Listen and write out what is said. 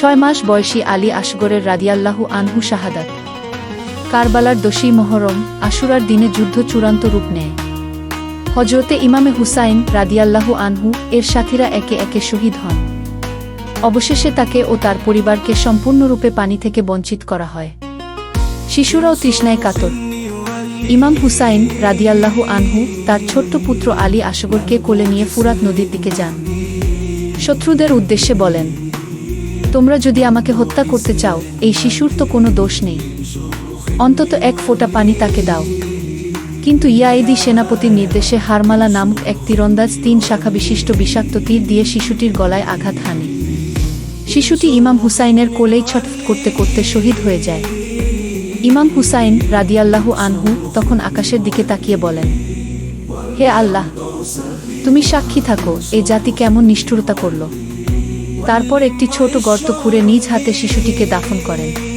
ছয় মাস বয়সী আলী আসগরের রাদিয়াল্লাহু আনহু শাহাদাত। কারবালার দোষী মহরম আশুরার দিনে যুদ্ধ চূড়ান্ত রূপ নেয়। হজরতে ইমামে হুসাইন রাদিয়াল্লাহু আনহু এর সাথীরা একে একে শহীদ হন। অবশেষে তাকে ও তার পরিবারকে সম্পূর্ণরূপে পানি থেকে বঞ্চিত করা হয়। শিশুরাও তৃষ্ণায় কাতর। ইমাম হুসাইন রাদিয়াল্লাহু আনহু তার ছোট্ট পুত্র আলী আসগরকে কোলে নিয়ে ফুরাত নদীর দিকে যান। শত্রুদের উদ্দেশ্যে বলেন তোমরা যদি আমাকে হত্যা করতে চাও, এই শিশুর তো কোনো দোষ নেই। অন্তত এক ফোঁটা পানি তাকে দাও। কিন্তু ইয়াইদি সেনাপতির নির্দেশে হারমালা নামক এক তীরন্দাজ তিন শাখা বিশিষ্ট বিষাক্ত তীর দিয়ে শিশুটির গলায় আঘাত হানে। শিশুটি ইমাম হুসাইনের কোলেই ছট করতে করতে শহীদ হয়ে যায়। ইমাম হুসাইন রাদিয়াল্লাহু আনহু তখন আকাশের দিকে তাকিয়ে বলেন, হে আল্লাহ, তুমি সাক্ষী থাকো, এ জাতি কেমন নিষ্ঠুরতা করল। তারপর একটি ছোট গর্ত খুঁড়ে নিজ হাতে শিশুটিকে দাফন করেন।